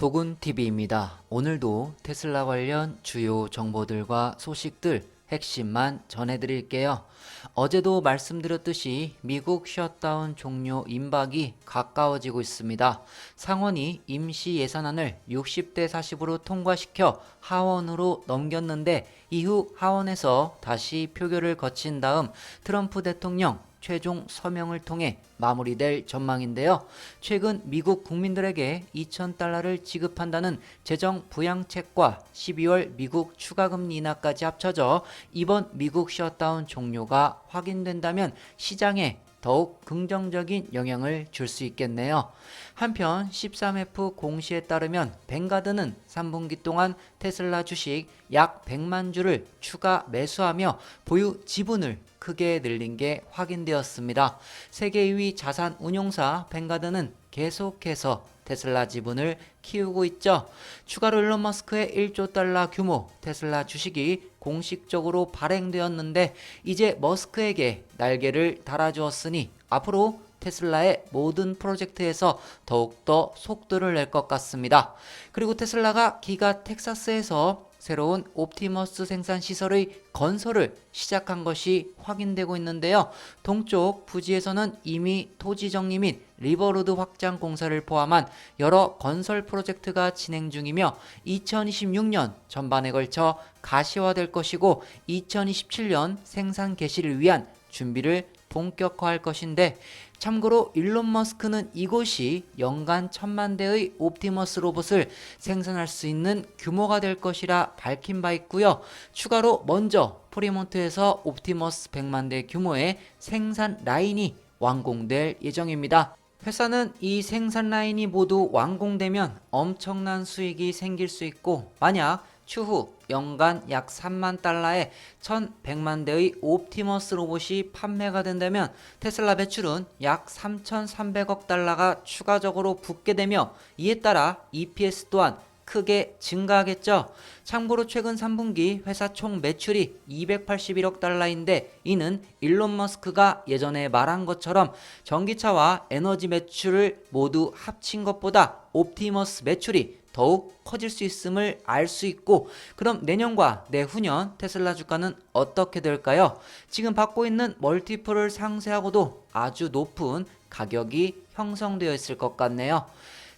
도군TV입니다. 오늘도 테슬라 관련 주요 정보들과 소식들 핵심만 전해드릴게요. 어제도 말씀드렸듯이 미국 셧다운 종료 임박이 가까워지고 있습니다. 상원이 임시 예산안을 60대 40으로 통과시켜 하원으로 넘겼는데 이후 하원에서 다시 표결을 거친 다음 트럼프 대통령 최종 서명을 통해 마무리될 전망인데요. 최근 미국 국민들에게 2,000달러를 지급한다는 재정 부양책과 12월 미국 추가금리 인하까지 합쳐져 이번 미국 셧다운 종료가 확인된다면 시장에 더욱 긍정적인 영향을 줄 수 있겠네요. 한편 13F 공시에 따르면 뱅가드는 3분기 동안 테슬라 주식 약 100만 주를 추가 매수하며 보유 지분을 크게 늘린 게 확인되었습니다. 세계 2위 자산 운용사 뱅가드는 계속해서 테슬라 지분을 키우고 있죠. 추가로 일론 머스크의 1조 달러 규모 테슬라 주식이 공식적으로 발행되었는데 이제 머스크에게 날개를 달아주었으니 앞으로 테슬라의 모든 프로젝트에서 더욱더 속도를 낼 것 같습니다. 그리고 테슬라가 기가 텍사스에서 새로운 옵티머스 생산 시설의 건설을 시작한 것이 확인되고 있는데요. 동쪽 부지에서는 이미 토지 정리 및 리버로드 확장 공사를 포함한 여러 건설 프로젝트가 진행 중이며 2026년 전반에 걸쳐 가시화될 것이고 2027년 생산 개시를 위한 준비를 본격화할 것인데 참고로 일론 머스크는 이곳이 연간 천만 대의 옵티머스 로봇을 생산할 수 있는 규모가 될 것이라 밝힌 바 있고요. 추가로 먼저 프리몬트에서 옵티머스 100만 대 규모의 생산 라인이 완공될 예정입니다. 회사는 이 생산 라인이 모두 완공되면 엄청난 수익이 생길 수 있고 만약 추후 연간 약 3만 달러에 1100만 대의 옵티머스 로봇이 판매가 된다면 테슬라 매출은 약 3300억 달러가 추가적으로 붙게 되며 이에 따라 EPS 또한 크게 증가하겠죠. 참고로 최근 3분기 회사 총 매출이 281억 달러인데 이는 일론 머스크가 예전에 말한 것처럼 전기차와 에너지 매출을 모두 합친 것보다 옵티머스 매출이 더욱 커질 수 있음을 알 수 있고 그럼 내년과 내후년 테슬라 주가는 어떻게 될까요? 지금 받고 있는 멀티플을 상쇄하고도 아주 높은 가격이 형성되어 있을 것 같네요.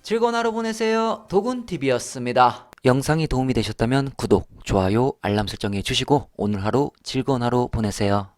즐거운 하루 보내세요. 도군TV였습니다. 영상이 도움이 되셨다면 구독, 좋아요, 알람 설정해 주시고 오늘 하루 즐거운 하루 보내세요.